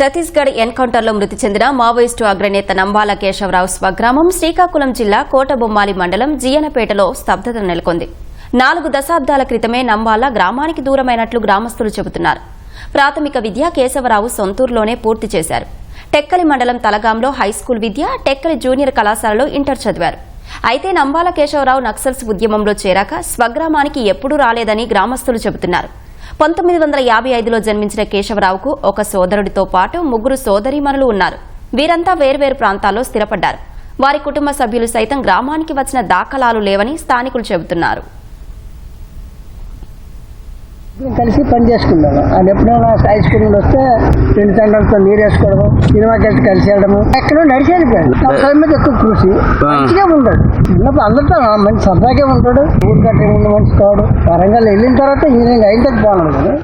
ఛత్తీస్గఢ్ ఎన్కౌంటర్లో మృతి చెందిన మావోయిస్టు అగ్రనేత నంబాల కేశవరావు స్వగ్రామం శ్రీకాకుళం జిల్లా కోటబొమ్మాలి మండలం జియనపేటలో స్తబ్దత నెలకొంది. నాలుగు దశాబ్దాల క్రితమే నంబాల గ్రామానికి దూరమైనట్లు గ్రామస్తులు చెబుతున్నారు. ప్రాథమిక విద్య కేశవరావు సొంతూరులోనే పూర్తి చేశారు. టెక్కలి మండలం తలగాంలో హైస్కూల్ విద్య టెక్కలి జూనియర్ కళాశాలలో ఇంటర్ చదివారు. అయితే నంబాల కేశవరావు నక్సల్స్ ఉద్యమంలో చేరాక స్వగ్రామానికి ఎప్పుడూ రాలేదని గ్రామస్తులు చెబుతున్నారు. పంతొమ్మిది వందల యాభై ఐదులో జన్మించిన కేశవరావుకు ఒక సోదరుడితో పాటు ముగ్గురు సోదరీమణులు ఉన్నారు. వీరంతా వేర్వేరు ప్రాంతాల్లో స్థిరపడ్డారు. వారి కుటుంబ సభ్యులు సైతం గ్రామానికి వచ్చిన దాఖలాలు లేవని స్థానికులు చెబుతున్నారు. కలిసి పని చేసుకున్నాను ఆయన ఎప్పుడైనా హై స్కూల్ వస్తే రెండు తండ్రులతో నీరు వేసుకోవడం సినిమాకి వెళ్తే కలిసి వెళ్ళడము. ఎక్కడో నడిచి వెళ్ళిపోయాడు వ్యవసాయం మీద ఎక్కువ కృషి. మంచిగా ఉంటాడు. చిన్నప్పుడు అందరితో మంచి సరదాగా ఉంటాడు. ఊరు కట్టే ముందు మంచి కాడు. వరంగల్ వెళ్ళిన తర్వాత ఇంజనీరింగ్ అయిన తర్వాత బాగున్నాడు